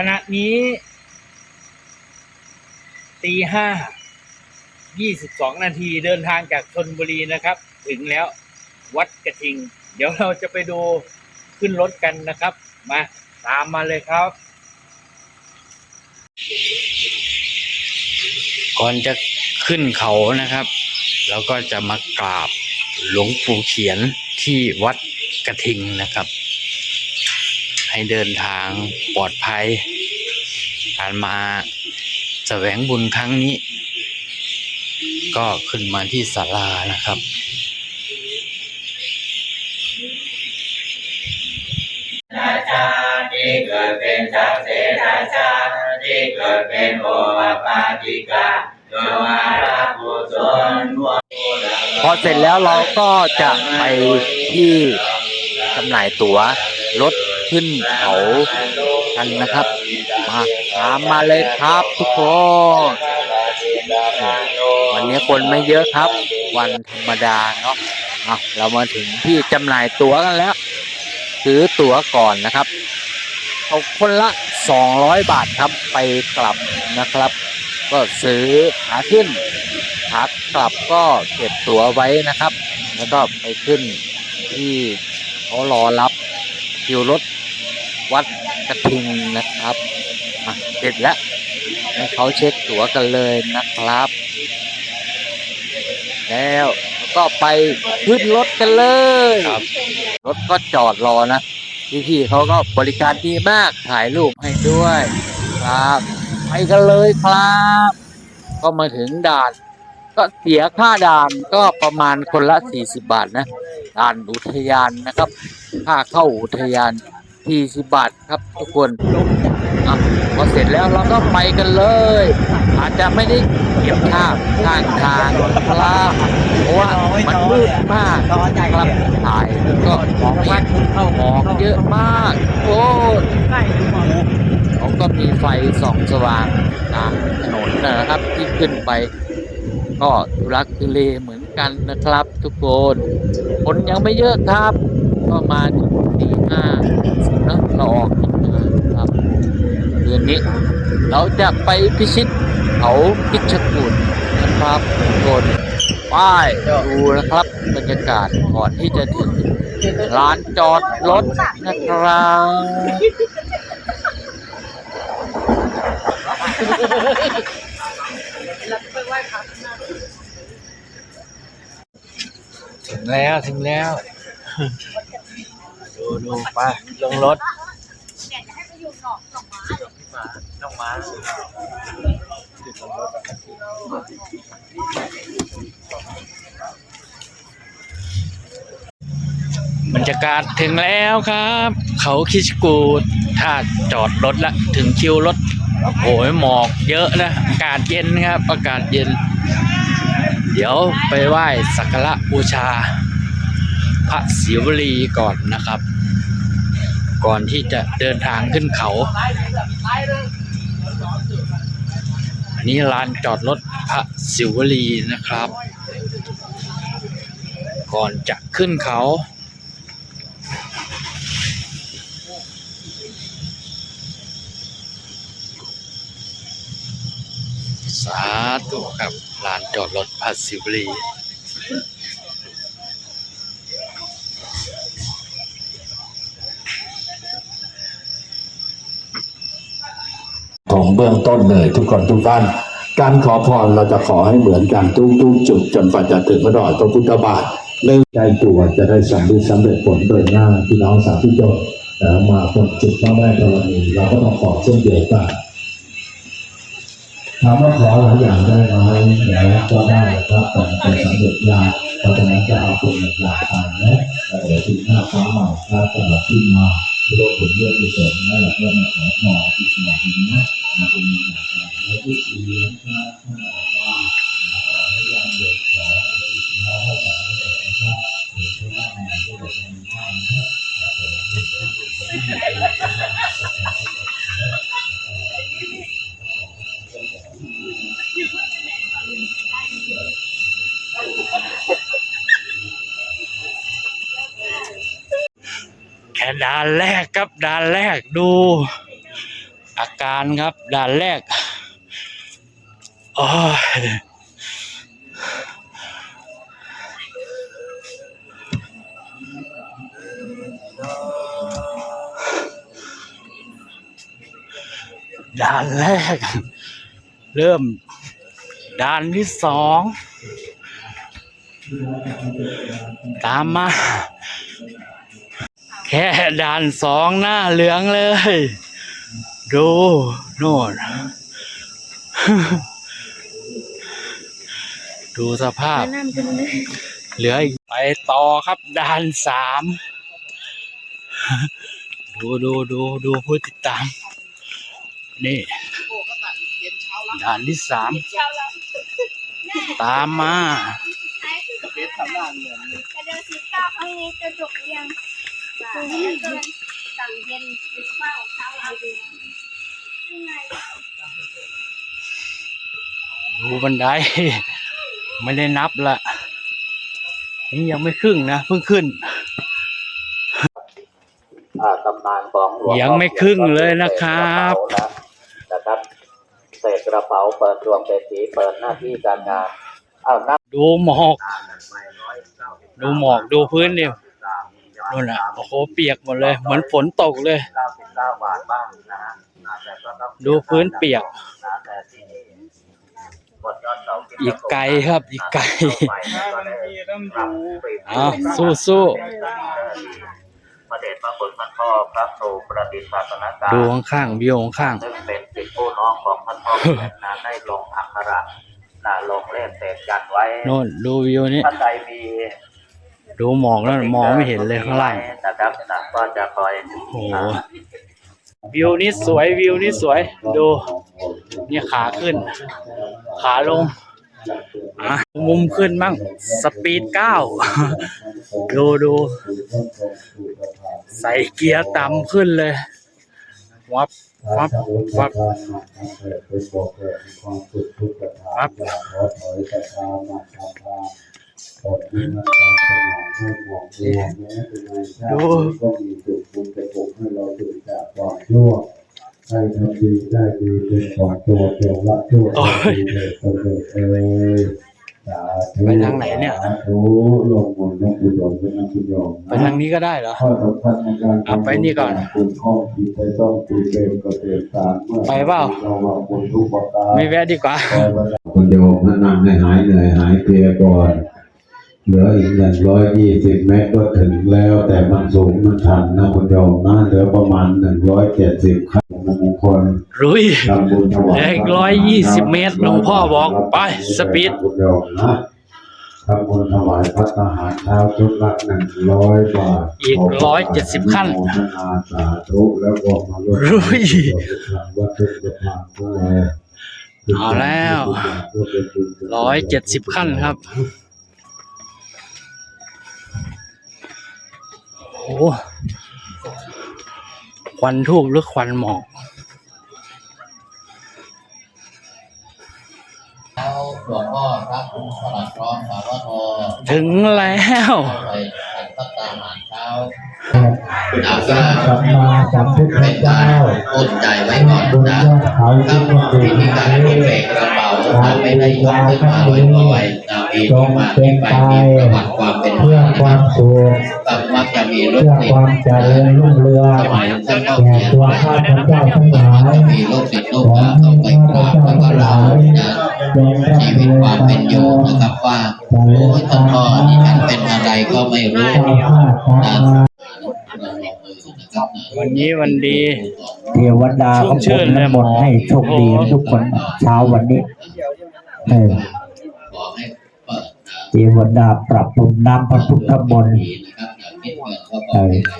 ขณะนี้ตีห้ายี่สิบสองนาทีเดินทางจากชนบุรีนะครับ ถึงแล้ววัดกระทิง เดี๋ยวเราจะไปดูขึ้นรถกันนะครับ มาตามมาเลยครับ ก่อนจะขึ้นเขานะครับเราก็จะมากราบหลวงปู่เขียนที่วัดกระทิงนะครับ ให้เดินทางปลอดภัย การมาแสวงบุญครั้งนี้ ก็ขึ้นมาที่ศาลานะครับ ราชาที่เกิดเป็นสัพเพราชาที่เกิดเป็นโอวาปาติกาโยมาราภูสนหัวพอเสร็จแล้วเราก็จะไปที่จำหน่ายตั๋วรถ ขึ้นเขากันนะครับ มาตามมาเลยครับทุกคนวันนี้คนไม่เยอะครับ วันธรรมดาเนาะะเรามาถึงที่จำหน่ายตั๋วกันแล้ว ซื้อตั๋วก่อนนะครับเอาคนละ 200 บาทครับไปกลับนะครับ ก็ซื้อขาขึ้นขากลับก็เก็บตั๋วไว้นะครับ แล้วก็ไปขึ้นที่เขารอรับคิวรถ วัดกระทิงนะครับอะเสร็จแล้วให้เขาเช็คตั๋วกันเลยนะครับ แล้วก็ไปขึ้นรถกันเลยครับรถก็จอดรอนะพี่ๆเขาก็บริการดีมากถ่ายรูปให้ด้วยครับ ไปกันเลยครับ ก็มาถึงด่าน ก็เสียค่าด่านก็ประมาณคนละ 40 บาทนะ ด่านอุทยานนะครับ ค่าเข้าอุทยาน 40บาทครับทุกคนอะพอเสร็จแล้วเราก็ไปกันเลย อาจจะไม่ได้เก็บภาพข้างทางครับเพราะว่ามันมืดมากครับถ่ายก็มองไม่เห็นมองเยอะมากโอ้เขาก็มีไฟส่องสว่างตามถนนนะครับที่ขึ้นไป ก็ทุรักทุเลเหมือนกันนะครับ ทุกคนคนยังไม่เยอะครับ ก็มาถึงตีห้า สิบนะเราออกตีห้าครับคืนนี้ เราจะไปพิชิตเขาพิชกูดนะครับทุกคนป้ายดูนะครับบรรยากาศก่อนที่จะถึงร้านจอดรถนะครับถึงแล้ว ถึงแล้ว ดูดูไปลงรถ น้องมาบรรยากาศถึงแล้วครับ เขาคิชกูดถ้าจอดรถละถึงคิวรถโอ้ยหมอกเยอะนะอากาศเย็นครับอากาศเย็น เดี๋ยวไปไหว้สักการะบูชา พระศิวลีก่อนนะครับ ก่อนที่จะเดินทางขึ้นเขา นี้ลานจอดรถพระศิวลีนะครับ ก่อนจะขึ้นเขา สาธุครับลานจอดรถพระศิวลี เบื้องต้นเลยทุกคนทุกท่าน การขอพรเราจะขอให้เหมือนกันทุกทุกๆจุดจนกว่าจะถึงพระดอยพระพุทธบาทเรื่องใจตัวจะได้สำเร็จสำเร็จผลโดยง่าพี่น้องสาธุชนแต่มาคนจุดพระแม่ธรณีเราก็ต้องขอเช่นเดียวกันถามว่าขอหลายอย่างได้ไหมแล้วก็ได้ครับแต่เป็นสำเร็จยากเพราะฉะนั้นจะเอาเป็นหลักฐานนะเดี๋ยวถึงหน้าฟ้าใหม่ถ้าจะมาขึ้นมาโลกผลเลือดกุศลนั่นแหละก็มาขอพรานแรกครับด่านแรกดูอาการครับ ด่านแรกโอ้ยด่านแรก เริ่ม ด่านที่สอง ตามมา แค่ด่านสองหน้าเหลืองเลย ดูโน่นดูสภาพ เหลืออีกไปต่อครับด่านสามดูดูดูดูผู้ติดตาม นี่ด่านที่สามตามมาเดินสีเก้าครั้งนี้จะจบยัง คือเย็นเกินสั่งเย็นหรือเปล่าเช้าเอาดูยังไงดูบันไดไม่ได้นับละนี่ยังไม่ครึ่งนะเพิ่งขึ้นอ่าตำนานของหลวงยังไม่ครึ่งเลยนะครับนะครับเศษกระเป๋าเปิดดวงเศรษฐีเปิดหน้าที่การงานอ้าวนับดูหมอก ดูหมอกดูพื้นดิ นู่นน่ะโอ้โหเปียกหมดเลย เหมือนฝนตกเลยเก้าสิบเก้าบาทบ้างนะฮะอ่าแต่ก็ต้องดูพื้นเปียกนะแต่ที่นี่บนยอดเสาเข็มอีกไกลครับ อีกไกลต้องดูอ้าวสู้สู้พระเดชพระคุณท่านพ่อพระครูประดิษฐ์ศาสนการดูข้างๆวิวข้างซึ่งเป็นสิทธิผู้น้องของท่านพ่อแม่นะได้ลงอักขระนะลงเลขเศษยันไว้ๆโน่นดูวิวนี้ท่านใดมี ดูหมอกแล้วมองไม่เห็นเลยข้างล่างนะครับนะก็จะคอยโอ้โหวิวนี้สวยวิวนี้สวย ดูเนี่ยขาขึ้น ขาลงอะมุมขึ้นมั่งสปีดเก้าดูดูใส่เกียร์ต่ำขึ้นเลย วับวับวับวับ ดูก็มีจุดบุญจะปลุกให้เราตื่นจากความชั่วให้ทำดีได้ดีเป็นขอตัวเกี่ยวละชั่วดีเลยคนเดียวเอยไปทางไหนเนี่ยลงบุญลงบุญลงเป็นอันคุณโยมไปทางนี้ก็ได้เหรออาไปนี่ก่อนคุณข้อคิดไปต้องคุยเต็มก็เตตามไปเปล่าเราว่าไม่แวะดีกว่าคุณโยมแนะนำให้หายเหนื่อยหายเพลียก่อน เหลืออีกหนึ่งร้อยยี่สิบเมตรก็ถึงแล้ว แต่มันสูงมันชันนะคุณโยมนะเหลือประมาณหนึ่งร้อยเจ็ดสิบขั้นมงคลรุยทำบุญถวายเหลืออีก120เมตรหลวงพ่อบอกไปสปีดคุณโยมนะทำบุญถวายพระทหารเช้าชุดละหนึ่งร้อยบาทอีก170ขั้นอนุโมทนาสาธุแล้วก็มาร่วมรุยวัดทุกประการของเราเอาแล้วร้อยเจ็ดสิบขั้นครับ ควันทูบหรือควันหมอกหลวงพ่อพระสลัดร้อนสาวทอถึงแล้วไปฉันพัตตาหารเช้าสัมมาสัมพุทธเป็นกาเจ้ารต้นใจไว้ก่อนบนนะยอดเขาถ้าที่วิมันธีการที่เสกกระเป๋าถ้าไม่ได้ยกขึ้นมาลอยๆนะมีที่มาที่ไปมีประวัติความเป็นเพื่อความสุขก็ มีรเพื่ถอติดความเจริญรุ่งเรืองสมันก็แก่ตัวข้าพเจ้าทั้งหลายมีลูกศิษย์ลูกหาต้องไปกราบแล้วก็เล่านะจงรับชีวิตความเป็นอยู่นะครับว่าโอ้ยท่านพ่อนี่ท่านเป็นอะไรก็ไม่รู้วันนี้วันดีเทวดาก็ชุ่มชื่บนนเลยน้ำมนต์ให้โชคดีทุกคนเช้าวันนี้เออเปิดนะเทวดาปรับปรุงน้ำพระพุทธมนต์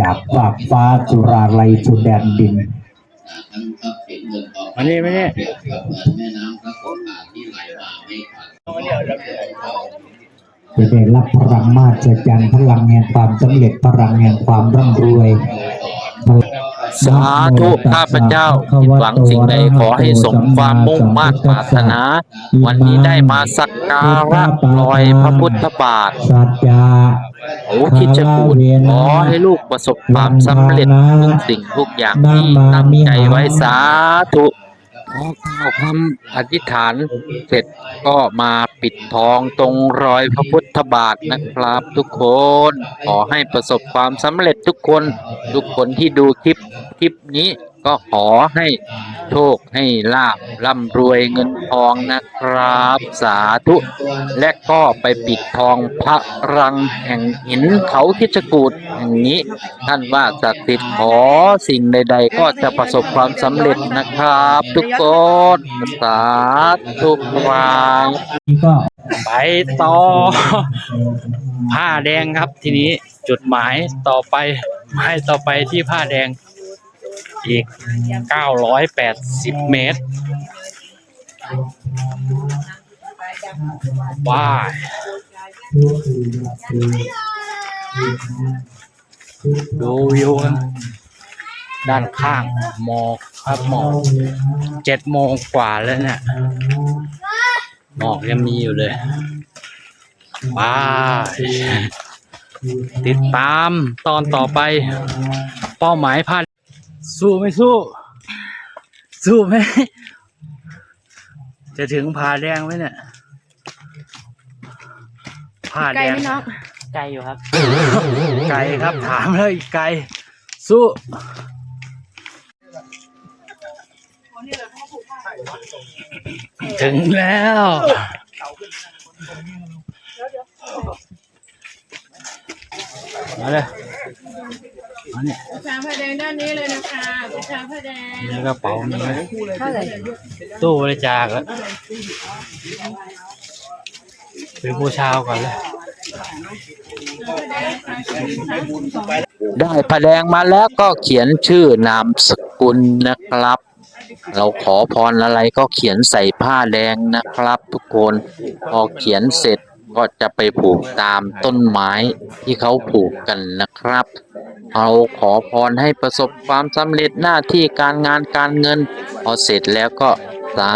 จากฟากฟ้าสุราลัยสุแดนดินทั้งทรัพย์สินเงินทองมานี่มานี่เปรียบกับเหมือนแม่น้ำพระโขงาที่ไหลมาไม่ขาดจะได้รับพลังมาจจันพลังแห่งความสำเร็จพลังแห่งความร่ำรวย สาธุข้าพเจ้าคิดหวังสิ่งใดขอให้สมความมุ่งมา่ปรารถนา วันนี้ได้มาสักการะรอยพระพุทธบาทสัจจาโอ้คิดจะพูดขอให้ลูกประสบความสำเร็จทุกสิ่งทุกอย่างที่ตั้งใจไว้สาธุพ อข้าคำอธิษฐานเสร็จก็มาปิดทองตรงรอยพระพุทธบาทนะครับทุกคน ขอให้ประสบความสำเร็จทุกคน ทุกคนที่ดูคลิปคลิปนี้ ก็ขอให้โชคให้ลาบร่ำรวยเงินทองนะครับ สาธุ และก็ไปปิดทองพระรังแห่งหินเขาคิชกูดแห่งนี้ ท่านว่าศักดิ์สิทธิ์ขอสิ่งใด ๆ ก็จะประสบความสำเร็จนะครับ ทุกคนสาธุครับไปต่อ ผ้าแดงครับทีนี้จุดหมายต่อไปหมายต่อไปที่ผ้าแดง อีก 980 เมตรว้าดูวิวกันด้านข้างหมอกครับหมอกเจ็ดโมงกว่าแล้วเนี่ยหมอกยังมีอยู่เลยว้าติดตามตอนต่อไป เป้าหมายพัน สู้ไม่สู้ สู้ไหม จะถึงผาแดงไหมเนี่ยผาแดงไกลอยู่ครับ ไกลครับถามเลยไกล สู้ ถึงแล้ว มาเลยมาเนี่ยชาผ้าแดงด้านนี้เลยนะคะชาผ้าแดงในกระเป๋ามีไหมตู้บริจาคแล้วไปบูชาก่อนเลยได้ผ้าแดงมาแล้วก็เขียนชื่อนามสกุลนะครับ เราขอพรอะไรก็เขียนใส่ผ้าแดงนะครับ ทุกคนพอเขียนเสร็จ ก็จะไปผูกตามต้นไม้ที่เขาผูกกันนะครับเราขอพรให้ประสบความสำเร็จหน้าที่การงานการเงิน พอเสร็จแล้วก็สา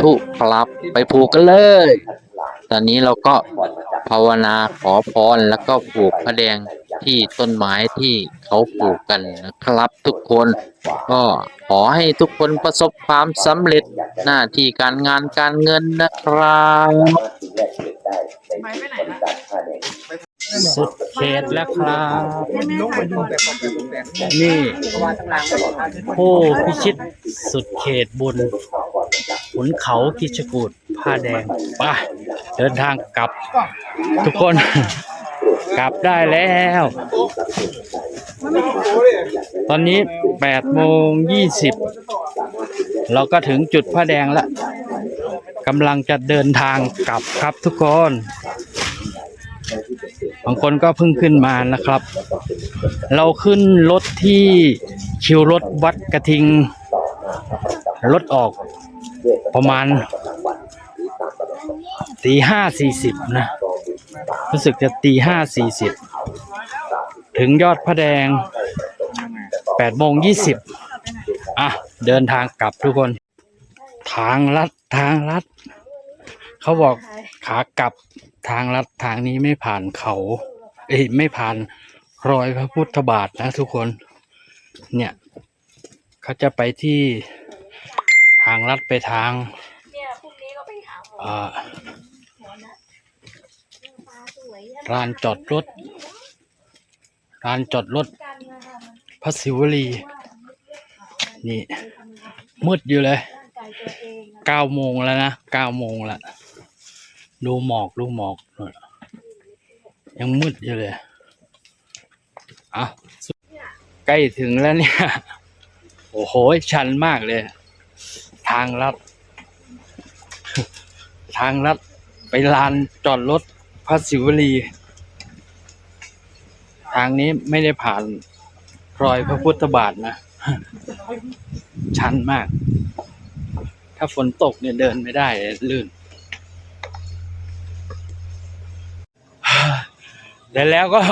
ธุครับไปผูกกันเลย ตอนนี้เราก็ภาวนาขอพรแล้วก็ผูกพระแดงที่ต้นไม้ที่เขาปลูกกันนะครับ ทุกคนก็ขอให้ทุกคนประสบความสำเร็จหน้าที่การงานการเงินนะครับ ไปไปไหนละ สุดเขตแล้วครับ นี่ผู้พิชิตสุดเขตบุญขุนเขากิจกูดผ้าแดงไปเดินทางกลับ ทุกคน กลับได้แล้ว ตอนนี้แปดโมงยี่สิบเราก็ถึงจุดผ้าแดงแล้วกำลังจะเดินทางกลับครับทุกคน บางคนก็เพิ่งขึ้นมานะครับ เราขึ้นรถที่คิวรถวัดกระทิง รถออกประมาณตีห้าสี่สิบนะ รู้สึกจะตีห้าสี่สิบถึงยอดพระแดงแปดโมงยี่สิบอะ เดินทางกลับทุกคน ทางลัดทางลัด เขาบอกขากลับ ทางลัดทางนี้ไม่ผ่านเขา เอ้ยไม่ผ่านรอยพระพุทธบาทนะทุกคน เนี่ยเขาจะไปที่ทางลัดไปทางเนี่ยพรุ่งนี้ก็ไปหาหมอเอ่อฟ้าสวยอะลานจอดรถลานจอดรถกันนะคะมันพระศิวลี นี่มืดอยู่เลยร่างกายตัวเองอะเก้าโมงแล้วนะเก้าโมงแล้ว ดูหมอกดูหมอกนู่นยังมืดอยู่เลยอะใกล้ถึงแล้วเนี่ย โอ้โห ชันมากเลย ทางลัด ทางลัดไปลานจอดรถพระศิวลี ทางนี้ไม่ได้ผ่านรอยพระพุทธบาทนะ ชันมาก ถ้าฝนตกเนี่ยเดินไม่ได้ลื่น แล้วแล้วก็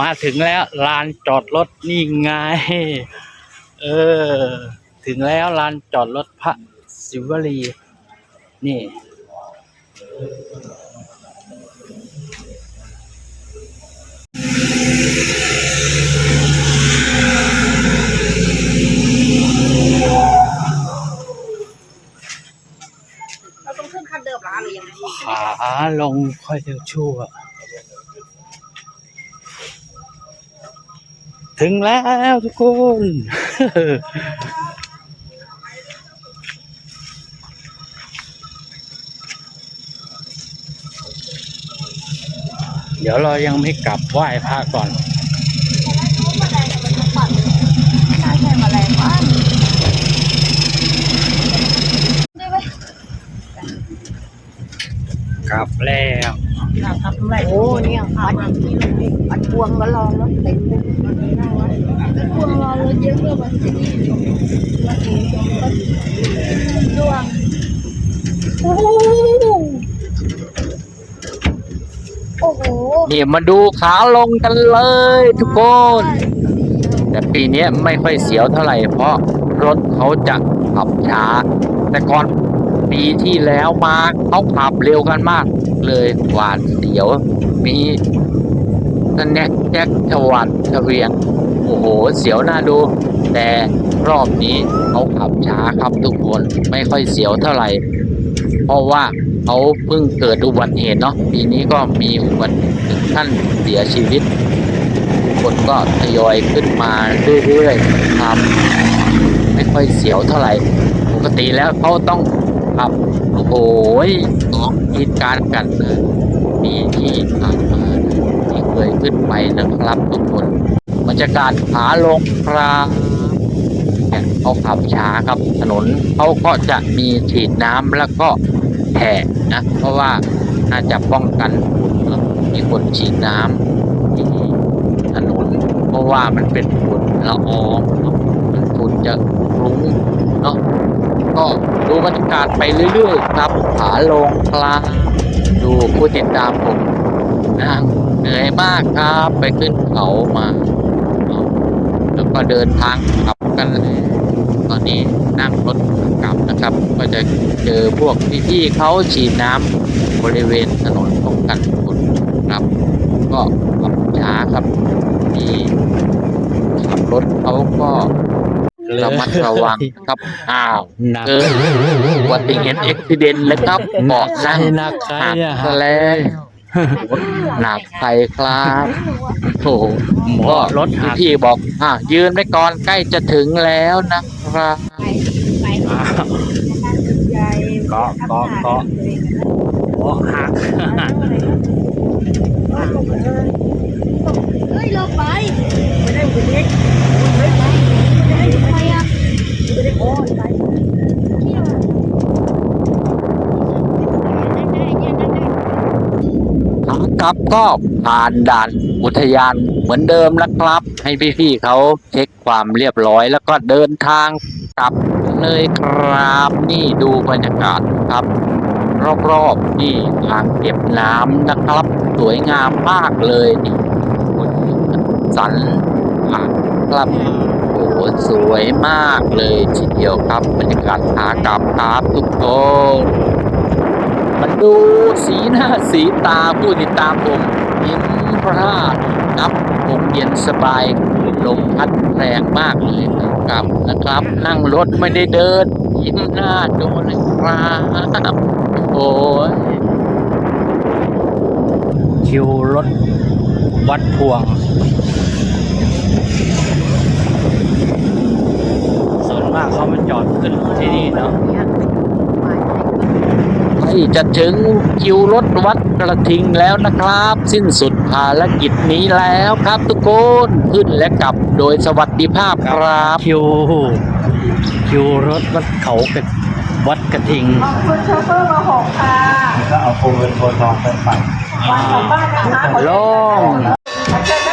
มาถึงแล้วลานจอดรถนี่ไง เออ ถึงแล้วลานจอดรถพระศิวลี นี่ เราต้องขึ้นคันเดิมร้านหรือยังไง ขาลงค่อยเร็วชั่ว ถึงแล้วทุกคน เดี๋ยวเรายังไม่กลับไหว้พระก่อนใช่ใช่แมล งวันกลับแล้วโอ้เนี่ยค่ะอัดพวงมารอรถเต็มเลยอัดพวงรอรถเยอะเพื่อมาที่นี่มาถึงตรงก็ดวงโอ้โหโอ้โหนี่มาดูขาลงกันเลยทุกคน แต่ปีนี้ไม่ค่อยเสียวเท่าไหร่เพราะรถเขาจะขับช้า แต่ก่อนปีที่แล้วมาเขาขับเร็วกันมาก เลยหวาดเสียว มีสแน็คแจ็คชวัดชเวียง โอ้โห เสียวน่าดู แต่รอบนี้เขาขับช้าครับทุกคนไม่ค่อยเสียวเท่าไหร่ เพราะว่าเขาเพิ่งเกิดอุบัติเหตุเนาะปีนี้ก็มีอุบัติเหตุถึงขั้นเสียชีวิตคนก็ทยอยขึ้นมาเรื่อยๆครับไม่ค่อยเสียวเท่าไหร่ ปกติแล้วเขาต้องขับ โอ้โหสองเหตุการณ์กันนะปีที่ผ่านมาที่เคยขึ้นไปนะครับทุกคนบรรยากาศขาลงครับเนี่ยเขาขับช้าครับถนนเขาก็จะมีฉีดน้ำแล้วก็แผ่นะ เพราะว่าน่าจะป้องกันฝุ่นะมีคนฉีดน้ำที่ถนน เพราะว่ามันเป็นฝุ่นละอองเนอะมันฝุ่นจะคลุ้งเนาะ ก็ดูบรรยากาศไปเรื่อยๆครับขาลงคลางดูผู้ติดตามผมนั่งเหนื่อยมากครับไปขึ้นเขามาแล้วก็เดินทางกลับกันแล้วตอนนี้นั่งรถกลับนะครับ ก็จะเจอพวกพี่ๆเขาฉีดน้ำบริเวณถนนป้องกันฝุ่นครับ ก็ขับช้าครับที่ขับรถเขาก็ ระมัดระวังครับอ้าวหนักเอออุบัติเหตุเอ็กซิเดนเลยครับเบาะนั่งหนักใครหักเนี่ยซะแล้วหนักใครครับโอ้โหหมอรถหักพี่บอกอะยืนไปก่อนใกล้จะถึงแล้วนะครับไปอ้าวใจเกาะเกาะเกาะหมอหักเฮ้ยเราไปไม่ได้บุญเล็กไม่ไปไม่ได้ไปอะ ไม่ได้โอ้ยไปเที่ยวขากลับก็ผ่านด่านอุทยานเหมือนเดิมนะครับ ให้พี่ๆเขาเช็คความเรียบร้อย แล้วก็เดินทางกลับเลยครับนี่ดูบรรยากาศครับ รอบๆนี่อ่างเก็บน้ำนะครับ สวยงามมากเลยนี่คุณสันอ่างครับ สวยมากเลยทีเดียวครับบรรยากาศขากลับครับทุกคนมันดูสีหน้าสีตาผู้ติดตามผมยิ้มพร่าครับผมเย็นสบายลมพัดแรงมากเลยครับนะครับ นั่งรถไม่ได้เดิน ยิ้มหน้าโดูเลยครับโอ้ยคิวรถวัดพวง ส่วน มากเขามาจอดขึ้นที่นี่เนาะใกล้จะถึงคิวรถวัดกระทิงแล้วนะครับ สิ้นสุดภารกิจนี้แล้วครับทุกคนขึ้นและกลับโดยสวัสดิภาพครับคิวคิวรถวัดเขากระวัดกระทิงขอบคุณโชเฟอร์มาหกค่ะก็เอาโคเงินโคทองไปฝากวันของบ้านนะคะขอลงเชิญนะ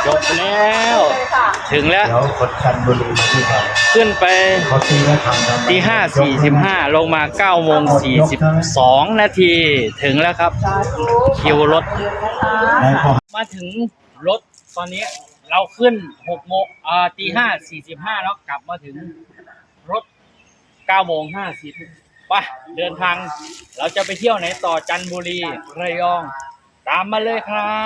จบแล้วเลยค่ะถึงแล้ว เดี๋ยวคนชันบุรีมาที่เราขึ้นไปเขาทีว่าทำทำตีห้าสี่สิบห้าลงมาเก้าโมงสี่สิบสองนาที ถึงแล้วครับสาธุคิวรถเชิญนะคะแล้วพอมาถึงรถตอนนี้เราขึ้นหกโมงอ่าตีห้าสี่สิบห้าแล้วกลับมาถึงรถเก้าโมงห้าสิบไปเดินทาง เราจะไปเที่ยวไหนต่อจันทบุรีระยอง ตามมาเลยครับ